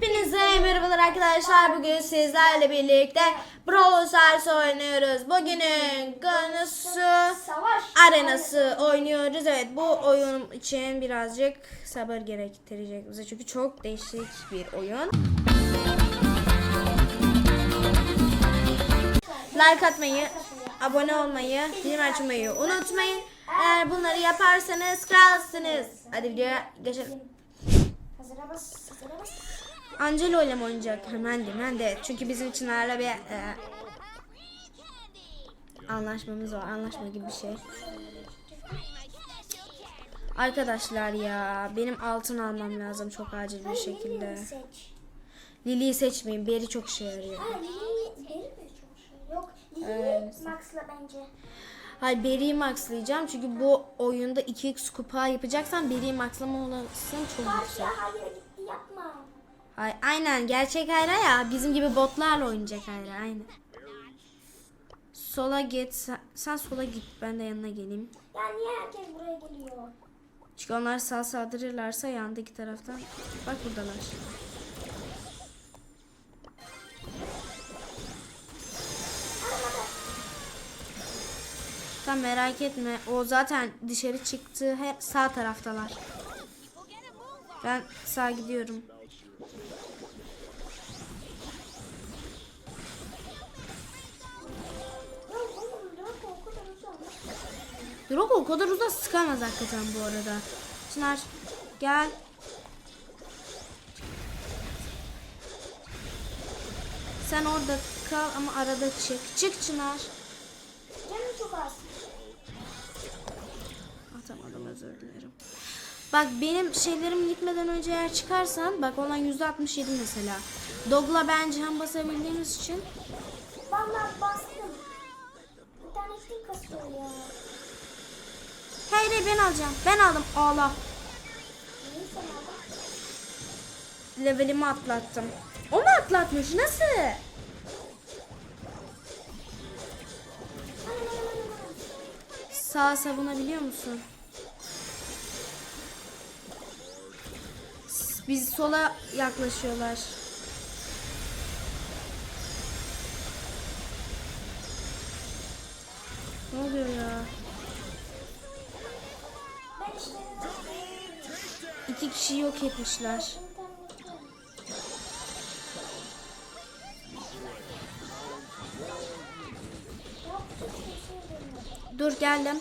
Hepinize merhabalar arkadaşlar. Bugün sizlerle birlikte Brawl Stars oynuyoruz. Bugünün konusu Savaş. arenası oynuyoruz. Evet bu oyun için birazcık sabır gerektirecek bize. Çünkü çok değişik bir oyun. Like atmayı, abone olmayı, bildirim açmayı unutmayın. Eğer bunları yaparsanız kralsınız. Hadi videoya geçelim. Bas. Angelo ile mi oynayacak? Hemen de hemen de. Çünkü bizim için hala bir e, anlaşmamız var. Anlaşma gibi bir şey. Arkadaşlar ya benim altın almam lazım çok acil bir şekilde. Lili'yi seçmeyin. Beri çok işe yarıyor. Ha Lili Beri çok şey. Yok Lili Evet. Max'la bence. Hayır Beri'yi maxlayacağım. Çünkü bu oyunda 2x kupa yapacaksan Beri'yi maxlama olasılığın çok Hayır yüksek. hayır yapma. Hayır, aynen gerçek Hayra ya. Bizim gibi botlarla oynayacak Hayra. Aynen. Sola git. Sen, sen sola git. Ben de yanına geleyim. Ya niye herkes buraya geliyor? Çünkü onlar sağ saldırırlarsa yandaki taraftan. Bak buradalar. Tamam merak etme. O zaten dışarı çıktı. Her sağ taraftalar. Ben sağ gidiyorum. Drogo o kadar uzak sıkamaz hakikaten bu arada. Çınar gel. Sen orada kal ama arada çık. Çık Çınar. Canım çok az. Atamadım özür dilerim. Bak benim şeylerim gitmeden önce eğer çıkarsan bak olan %67 mesela. Dogla bence hem basabildiğimiz için Vallahi bastım. İnternetim kasıyor ya. Hayır hayır, ben alacağım. Ben aldım. Allah. Levelimi atlattım. O mu atlatmış? Nasıl? Ana, ana, ana, ana. Sağ savunabiliyor musun? Biz sola yaklaşıyorlar. Ne oluyor ya? İki kişi yok etmişler. Dur geldim.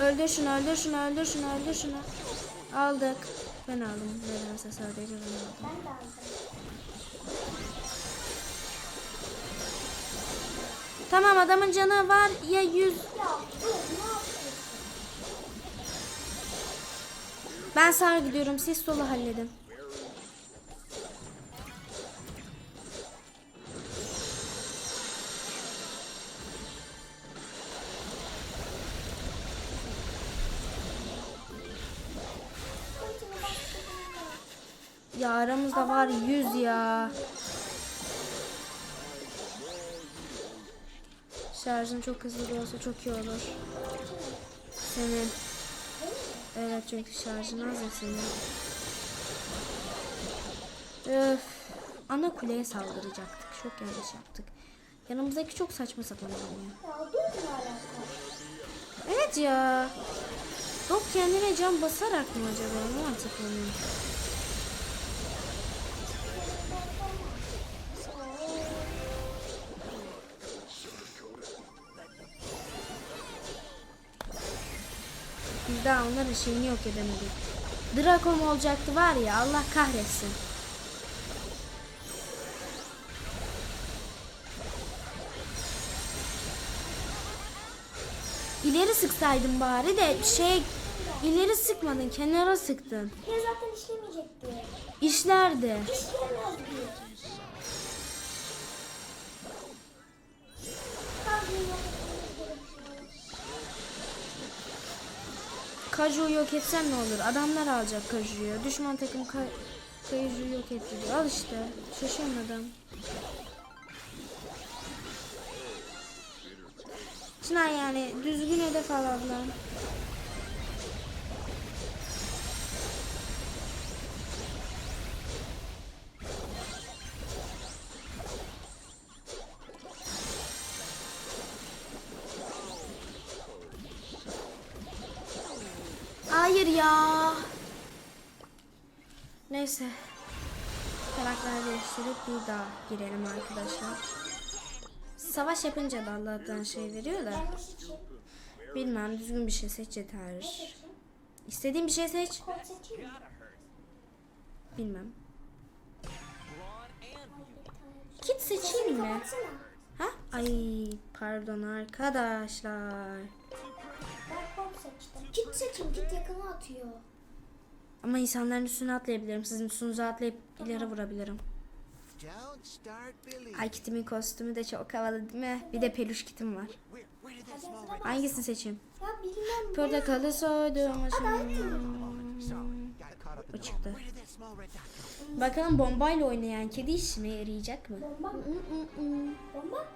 Öldür şunu, öldür şunu, öldür şunu, öldür şunu. Aldık. Ben aldım. Nedense sadece ben aldım. Ben de aldım. Tamam adamın canı var ya 100. Ya dur ne yapıyorsun? Ben sağa gidiyorum. Siz sola halledin. Ya aramızda var 100 ya. Şarjın çok hızlı olsa çok iyi olur. Senin. Evet çünkü şarjın az ya senin. Öf. Ana kuleye saldıracaktık. Çok yanlış yaptık. Yanımızdaki çok saçma sapan oynuyor. Evet ya. Dok kendine can basarak mı acaba? Ne mantıklı Biz daha onların şeyini yok edemedik. Draco mu olacaktı var ya Allah kahretsin. İleri sıksaydın bari de şey ileri sıkmadın kenara sıktın. Ya zaten işlemeyecekti. İşlerdi. İşlemezdi. Kaju'yu yok etsem ne olur? Adamlar alacak Kaju'yu. Düşman takım ka Kaju'yu yok etti diyor. Al işte. Şaşırmadım. Çınar yani düzgün hedef al ablam. Neyse. Karakter değiştirip bir daha girelim arkadaşlar. Savaş yapınca da Allah'tan şey veriyor da. Bilmem düzgün bir şey seç yeter. İstediğin bir şey seç. Bilmem. Kit seçeyim mi? Ha? Ay pardon arkadaşlar. Ben. Kit seçeyim. Kit yakına atıyor. Ama insanların üstüne atlayabilirim. Sizin üstünüze atlayıp ileri vurabilirim. Ay kitimin kostümü de çok havalı değil mi? Bir de peluş kitim var. Hangisini seçeyim? Portakalı soydum. O çıktı. Bakalım bombayla oynayan kedi işime yarayacak mı? Bomba mı? Bomba?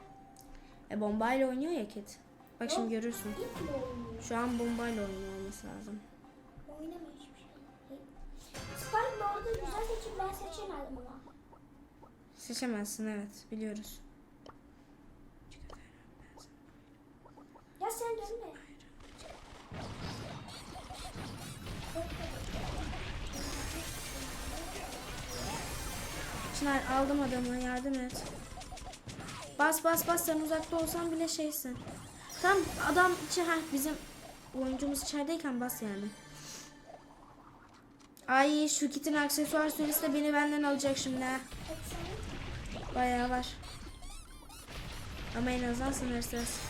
E bombayla oynuyor ya kedi. Bak şimdi görürsün. Şu an bombayla oynuyor olması lazım. Oynamıyor Seçemedim ama. Seçemezsin evet biliyoruz. Ya sen dönme. Çınar aldım adamı yardım et. Bas bas bas sen uzakta olsan bile şeysin. Tam adam içi ha bizim oyuncumuz içerideyken bas yani. Ay şu kitin aksesuar süresi de beni benden alacak şimdi ha. Bayağı var. Ama en azından sınırsız.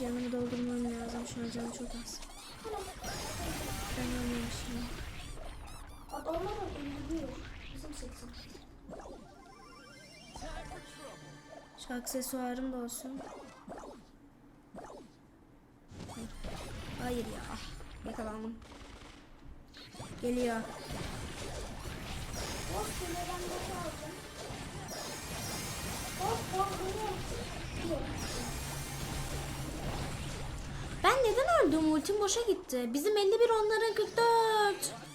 Canımı doldurmam lazım. Şu an canım çok az. Ben Adamlar öldürüyor. Bizim seçim. Şu aksesuarım da olsun. Hayır ya. Yakalandım. Geliyor. Boş böyle ben boş aldım. Boş boş. Yok. Ben neden öldüm? Ultim boşa gitti. Bizim 51 onların 44.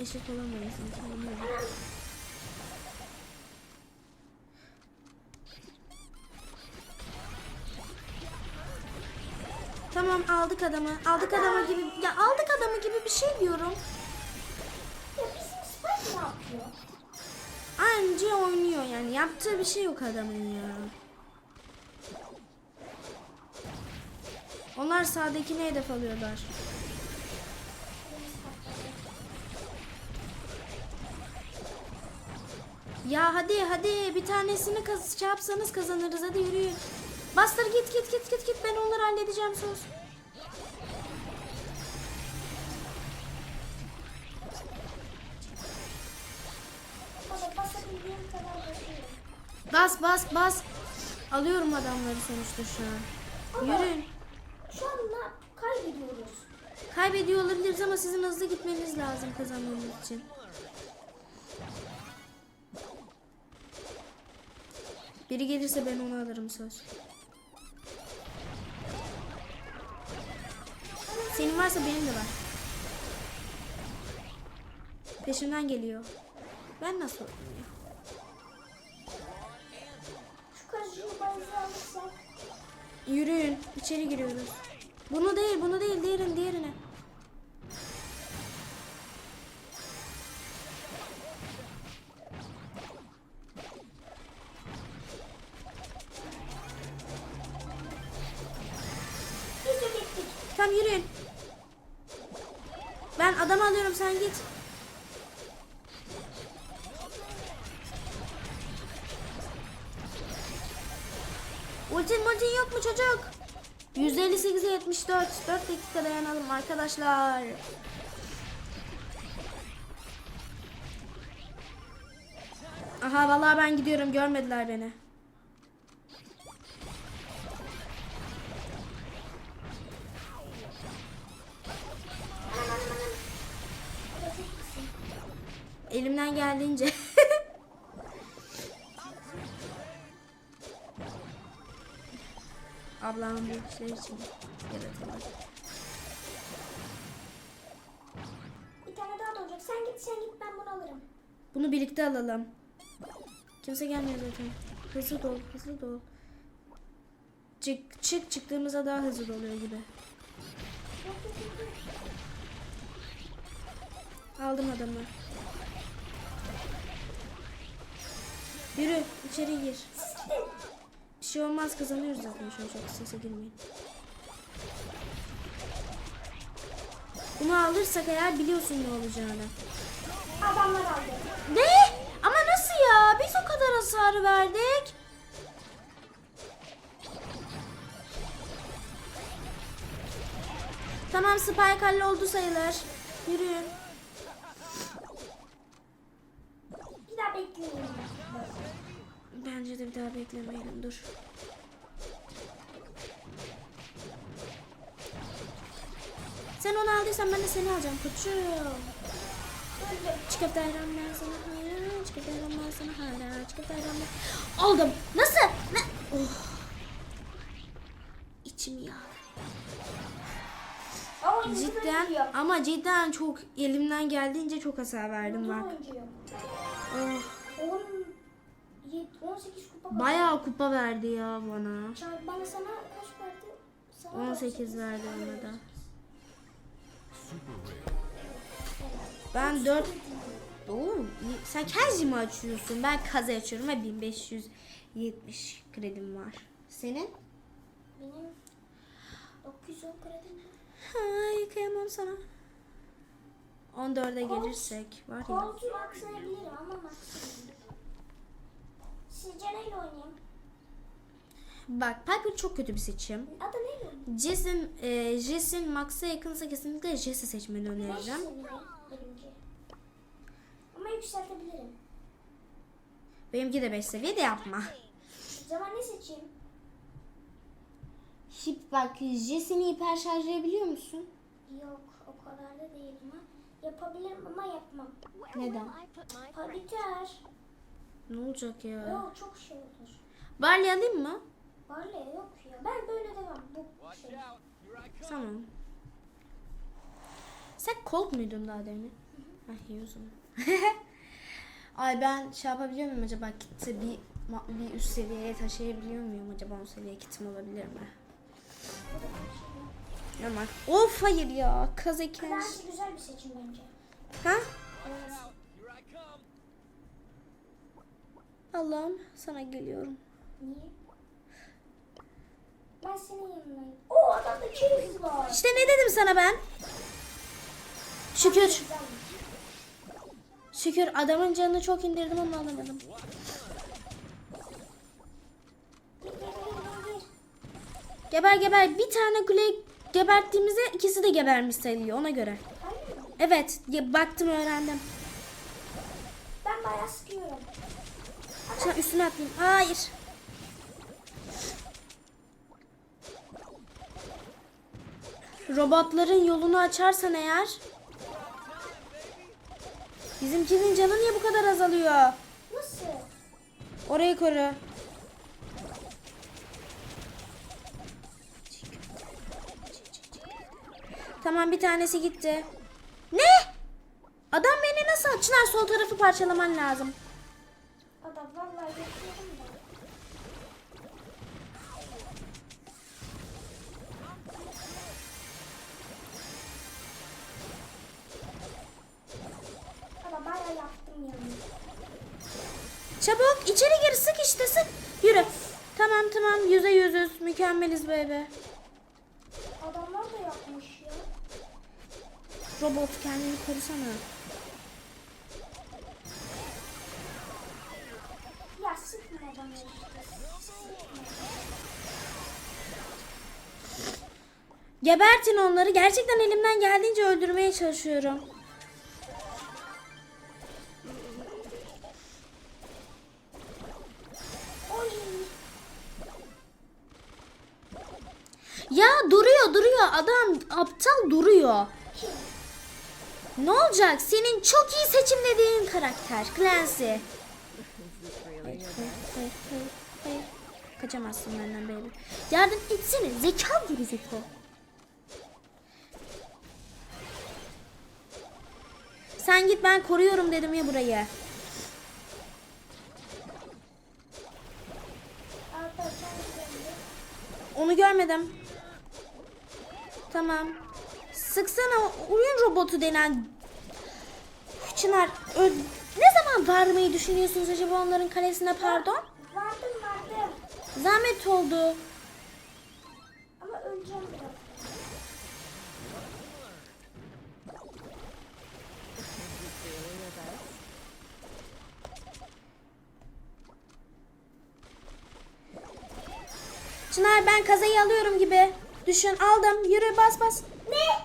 Eşit olamayız. yok. Tamam aldık adamı. Aldık adamı gibi. Ya aldık adamı gibi bir şey diyorum. Ya bizim Spike ne yapıyor? Anca oynuyor yani. Yaptığı bir şey yok adamın ya. Onlar sağdakine hedef alıyorlar. Ya hadi hadi bir tanesini kaz şey yapsanız kazanırız hadi yürüyün. Bastır git git git git git ben onları halledeceğim söz. Bas bas bas. Alıyorum adamları sonuçta şu an. Yürüyün. Şu an kaybediyoruz. Kaybediyor olabiliriz ama sizin hızlı gitmeniz lazım kazanmamız için. Biri gelirse ben onu alırım söz. Senin varsa benim de var. Peşimden geliyor. Ben nasıl ya? Şu bayıza alırsak. Yürüyün. içeri giriyoruz. Bunu değil, bunu değil. Diğerini, diğerini. Tamam yürüyün. Ben adam alıyorum sen git. Ultin multin yok mu çocuk? 158'e 74. 4 dakika dayanalım arkadaşlar. Aha vallahi ben gidiyorum görmediler beni. Elimden geldiğince. Ablamın bu işler için yaratıldı. Sen git sen git ben bunu alırım. Bunu birlikte alalım. Kimse gelmiyor zaten. Hızlı dol, hızlı dol. Çık, çık çıktığımızda daha hızlı doluyor gibi. Aldım adamı. Yürü içeri gir. Bir şey olmaz kazanıyoruz zaten şu an çok sese girmeyin. Bunu alırsak eğer biliyorsun ne olacağını. Adamlar aldı. Ne? Ama nasıl ya? Biz o kadar hasar verdik. Tamam Spike halloldu sayılır. Yürüyün. Bir daha bekleyin. Bence de bir daha beklemeyelim. Dur. Sen onu aldıysan ben de seni alacağım koçum. Çıkıp davranmaya sana hala, çıkıp davranmaya sana hala, çıkıp davranmaya... Aldım. Nasıl? Ne? Oh. İçim ya. Ama Cidden ama cidden çok elimden geldiğince çok hasar verdim bak. Oh, 10 yet- 18 kupa bayağı kupa verdi ya bana. Bana sana kaç verdi? Sana 18 verdi ona da. Ben 4 Oo, iyi. sen Kenji mi açıyorsun? Ben kaza açıyorum ve 1570 kredim var. Senin? Benim 910 kredim var. Ha, kıyamam sana. 14'e gelirsek var ya. Koltuğu aksayabilirim ama maksimum. Sizce neyle oynayayım? Bak Piper çok kötü bir seçim. Adı neyle? Jess'in e, Jess'in Max'a yakınsa kesinlikle Jess'i seçmeni 5 önereceğim. Ama yükseltebilirim. Benimki de 5 seviye de yapma. O zaman ne seçeyim? Hip bak Jess'ini hiper şarjlayabiliyor musun? Yok o kadar da değil ama yapabilirim ama yapmam. Neden? Biter. Ne olacak ya? Yok çok şey olur. Barley alayım mı? Barley yok ya. Ben böyle devam. Bu şey. Tamam. Sen Colt muydun daha demin? Ah iyi o zaman. Ay ben şey yapabiliyor muyum acaba kitle bir bir üst seviyeye taşıyabiliyor muyum acaba o seviye kitim olabilir mi? Ama of hayır ya kazeken. Clancy güzel bir seçim bence. Ha? Evet. Allah'ım sana geliyorum. Niye? Ben senin yanındayım. Oo adamda keriz var. İşte ne dedim sana ben? Şükür. Şükür adamın canını çok indirdim ama alamadım. Geber geber bir tane kuleyi geberttiğimizde ikisi de gebermiş sayılıyor ona göre. Evet baktım öğrendim. Ben bayağı sıkıyorum. Sen üstüne atlayayım. Hayır. Robotların yolunu açarsan eğer Bizimkinin canı niye bu kadar azalıyor? Nasıl? Orayı koru. Tamam bir tanesi gitti. Ne? Adam beni nasıl Çınar sol tarafı parçalaman lazım. Adam vallahi yapıyorum da. Ama bayağı yaptım yani. Çabuk içeri gir sık işte sık. Yürü. Tamam tamam yüze yüzüz. Mükemmeliz bebe. Adamlar da yapmış ya. Robot kendini korusana. Gebertin onları. Gerçekten elimden geldiğince öldürmeye çalışıyorum. Ya duruyor duruyor. Adam aptal duruyor. Ne olacak? Senin çok iyi seçimlediğin karakter. Clancy. Kaçamazsın benden baby. Yardım etsene. Zeka gibi zeka. Sen git ben koruyorum dedim ya burayı. Onu görmedim. Tamam. Sıksana oyun robotu denen Çınar ne zaman varmayı düşünüyorsunuz acaba onların kalesine pardon? Zahmet oldu. Ama öleceğim biraz. Çınar ben kazayı alıyorum gibi. Düşün aldım. Yürü bas bas. Ne?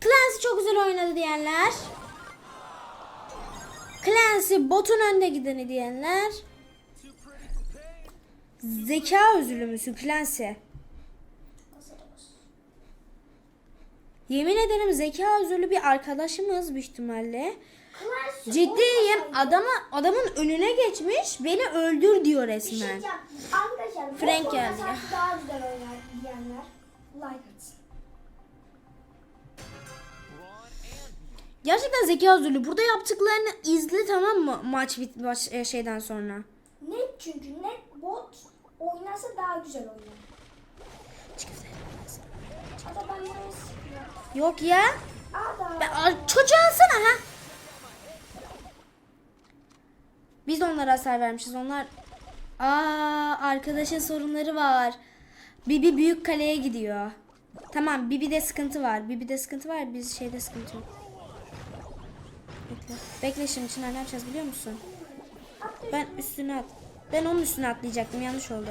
Clancy çok güzel oynadı diyenler. Clancy botun önde gideni diyenler. Zeka üzülümüsü Clancy. Hazırız. Yemin ederim zeka özürlü bir arkadaşımız büyük ihtimalle. Ciddiyim adamı adamın önüne geçmiş beni öldür diyor şey resmen. Arkadaşlar bu Frank geldi daha güzel oynar diyenler. Like atsın. Gerçekten zeka özürlü. Burada yaptıklarını izle tamam mı maç bit maç e, şeyden sonra. Net çünkü net bot oynarsa daha güzel oynar. Hatta ben buraya sıkıyorum. Yok ya. Ben, Aa, çocuğu alsana ha. Biz de onlara hasar vermişiz. Onlar Aa arkadaşın sorunları var. Bibi büyük kaleye gidiyor. Tamam Bibi'de sıkıntı var. Bibi'de sıkıntı var. Biz şeyde sıkıntı yok. Bekle. Bekle şimdi Çınar ne yapacağız biliyor musun? Ben üstüne at. Ben onun üstüne atlayacaktım. Yanlış oldu.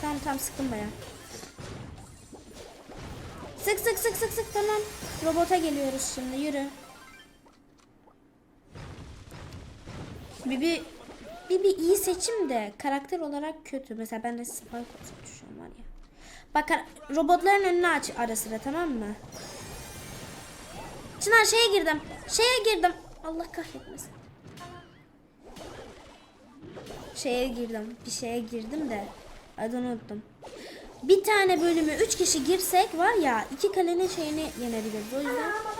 Tamam tamam sıktım baya. Sık sık sık sık sık tamam. Robota geliyoruz şimdi yürü. Bibi Bibi iyi seçim de karakter olarak kötü. Mesela ben de Spike an var ya. Bak robotların önünü aç ara sıra tamam mı? Çınar şeye girdim. Şeye girdim. Allah kahretmesin. Şeye girdim. Bir şeye girdim de adını unuttum. Bir tane bölümü üç kişi girsek var ya iki kalenin şeyini yenebiliriz. O yüzden ama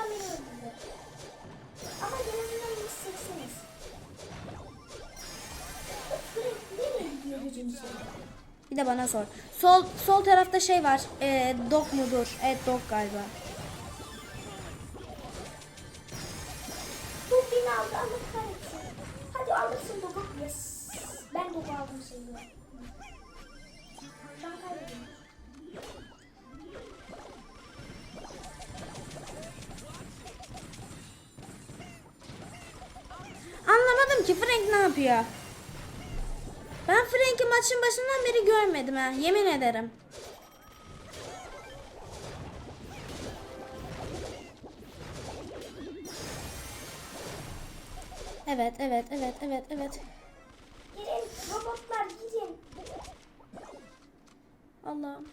bir de bana sor. Sol sol tarafta şey var. Ee, dog mudur? Evet dog galiba. Bu Allah kahretsin. Hadi alırsın Dogo. Yes. Ben Dogo aldım seni. Ben kaybediyorum. Anlamadım ki Frank ne yapıyor. Ben Frank'i maçın başından beri görmedim ha. Yemin ederim. Evet, evet, evet, evet, evet. Allah'ım.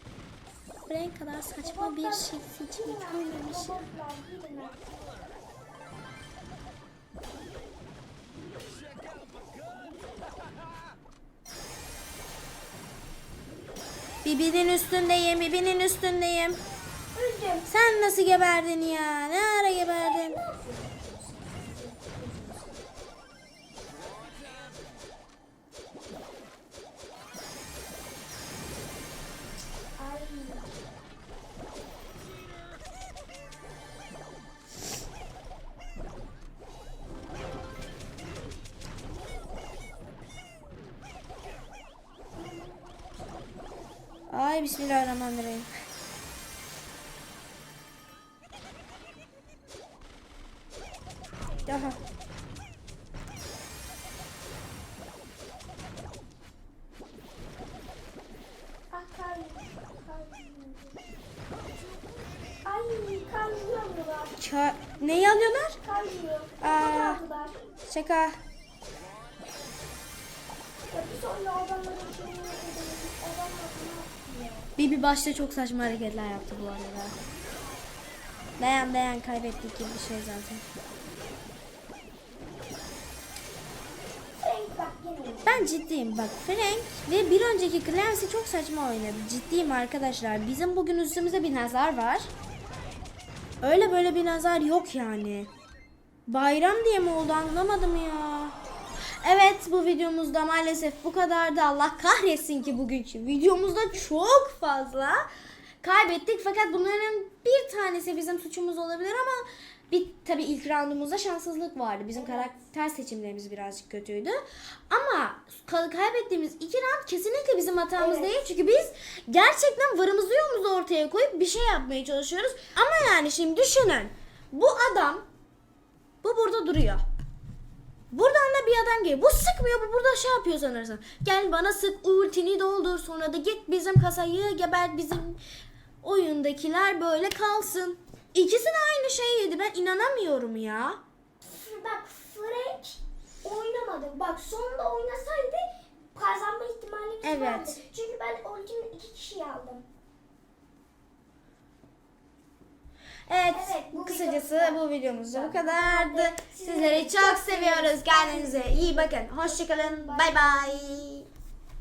Frank kadar saçma bir şey seçimi görmemişim. Bibinin üstündeyim, bibinin üstündeyim. Sen nasıl geberdin ya? Ne ara geberdin? Ay bismillahirrahmanirrahim. Daha. Başta çok saçma hareketler yaptı bu arada. Dayan dayan kaybettik gibi bir şey zaten. Ben ciddiyim bak Frank ve bir önceki Clancy çok saçma oynadı. Ciddiyim arkadaşlar. Bizim bugün üstümüzde bir nazar var. Öyle böyle bir nazar yok yani. Bayram diye mi oldu anlamadım ya. Evet bu videomuzda maalesef bu kadardı. Allah kahretsin ki bugünkü videomuzda çok fazla kaybettik. Fakat bunların bir tanesi bizim suçumuz olabilir ama bir tabii ilk roundumuzda şanssızlık vardı. Bizim karakter seçimlerimiz birazcık kötüydü. Ama ka- kaybettiğimiz iki round kesinlikle bizim hatamız Evet. değil. Çünkü biz gerçekten varımızı yoğumuzu ortaya koyup bir şey yapmaya çalışıyoruz. Ama yani şimdi düşünün. Bu adam bu burada duruyor. Buradan da bir adam geliyor. Bu sıkmıyor bu burada şey yapıyor sanırsın. Gel bana sık ultini doldur sonra da git bizim kasayı gebert bizim oyundakiler böyle kalsın. İkisi de aynı şeyi yedi ben inanamıyorum ya. Bak Frank oynamadı. Bak sonunda oynasaydı kazanma ihtimalimiz Evet. vardı. Çünkü ben ultimate iki kişiyi aldım. Evet, Evet, bu kısacası bu videomuz da bu kadardı. Sizleri çok seviyoruz. Kendinize iyi bakın. Hoşçakalın. Bay bay.